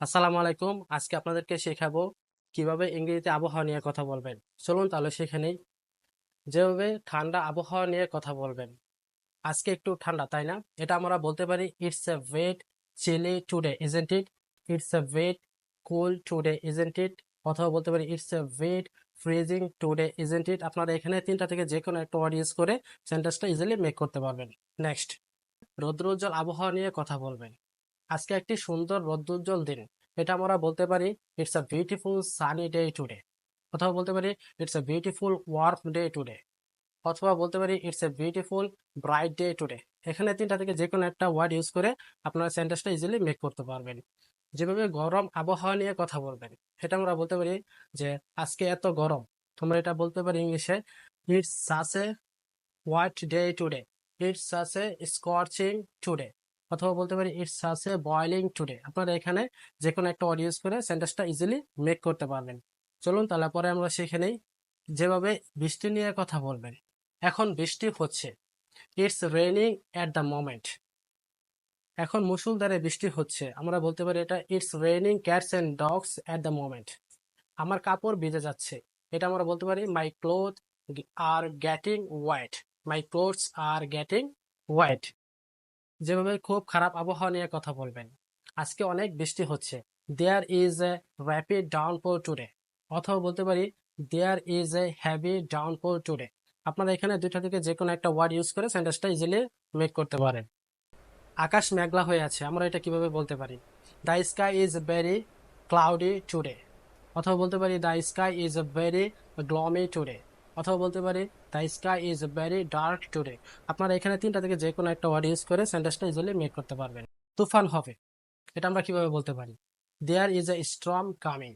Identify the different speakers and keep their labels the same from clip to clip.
Speaker 1: আসসালামু আলাইকুম। আজকে আপনাদেরকে শেখাবো কীভাবে ইংরেজিতে আবহাওয়া নিয়ে কথা বলবেন। চলুন তাহলে শিখে নেই। যেভাবে ঠান্ডা আবহাওয়া নিয়ে কথা বলবেন। আজকে একটু ঠান্ডা, তাই না? এটা আমরা বলতে পারি it's a bit chilly today isn't it it's a bit cool today isn't it অথবা বলতে পারি it's a bit freezing today isn't it আপনারা এখানে তিনটা থেকে যে কোনো একটা ওয়ার্ড ইউজ করে সেন্টেন্সটা ইজিলি মেক করতে পারবেন। নেক্সট রৌদ্রোজ্জ্বল আবহাওয়া নিয়ে কথা বলবেন। আজকে একটি সুন্দর রৌদ্রোজ্জ্বল দিন। এটা আমরা বলতে পারি it's a beautiful sunny day today অথবা বলতে পারি it's a beautiful warm day today অথবা বলতে পারি it's a beautiful bright day today এখানে তিনটা থেকে যে কোনো একটা ওয়ার্ড ইউজ করে আপনারা সেন্টেন্সটা ইজিলি মেক করতে পারবেন। যেভাবে গরম আবহাওয়া নিয়ে কথা বলবেন, এটা আমরা বলতে পারি যে আজকে এত গরম। তোমরা এটা বলতে পারি ইংলিশে it's a white day today it's such a scorching today অথবা বলতে পারি ইটস এ বয়লিং টুডে আপনারা এখানে যে কোনো একটা ওয়ার্ড ইউজ করে সেন্টেন্সটা ইজিলি মেক করতে পারবেন। চলুন তাহলে পরে আমরা শিখে নেই। যেভাবে বৃষ্টি নিয়ে কথা বলবেন। এখন বৃষ্টি হচ্ছে। It's raining at the moment এখন মুসুলধারে বৃষ্টি হচ্ছে। আমরা বলতে পারি এটা it's raining cats and dogs at the moment আমার কাপড় ভিজে যাচ্ছে। এটা আমরা বলতে পারি my cloth are getting white my clothes are getting white যেভাবে খুব খারাপ আবহাওয়া নিয়ে কথা বলবেন। আজকে অনেক বৃষ্টি হচ্ছে। There is a rapid down downpour today অথবা বলতে পারি there is a heavy downpour today আপনারা এখানে দুইটা থেকে যে কোনো একটা ওয়ার্ড ইউজ করে সেন্টেন্সটা ইজিলি মেক করতে পারেন। আকাশ মেঘলা হয়ে আছে। আমরা এটা কীভাবে বলতে পারি? The sky is very cloudy today অথবা বলতে পারি the sky is very gloomy today অথবা বলতে পারি the sky is very dark today আপনারা এখানে তিনটা থেকে যে কোনো একটা ওয়ার্ড ইউজ করে সেন্টেন্সটা ইজিলি মেক করতে পারবেন। তুফান হবে। এটা আমরা কীভাবে বলতে পারি? There is a strong coming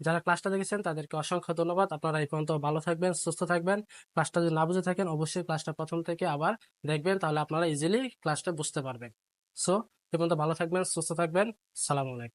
Speaker 1: যারা ক্লাসটা দেখেছেন, তাদেরকে অসংখ্য ধন্যবাদ। আপনারা এই পর্যন্ত ভালো থাকবেন, সুস্থ থাকবেন। ক্লাসটা যদি না বুঝে থাকেন, অবশ্যই ক্লাসটা প্রথম থেকে আবার দেখবেন, তাহলে আপনারা ইজিলি ক্লাসটা বুঝতে পারবেন। সো এ পর্যন্ত ভালো থাকবেন, সুস্থ থাকবেন। সালাম আলাইকুম।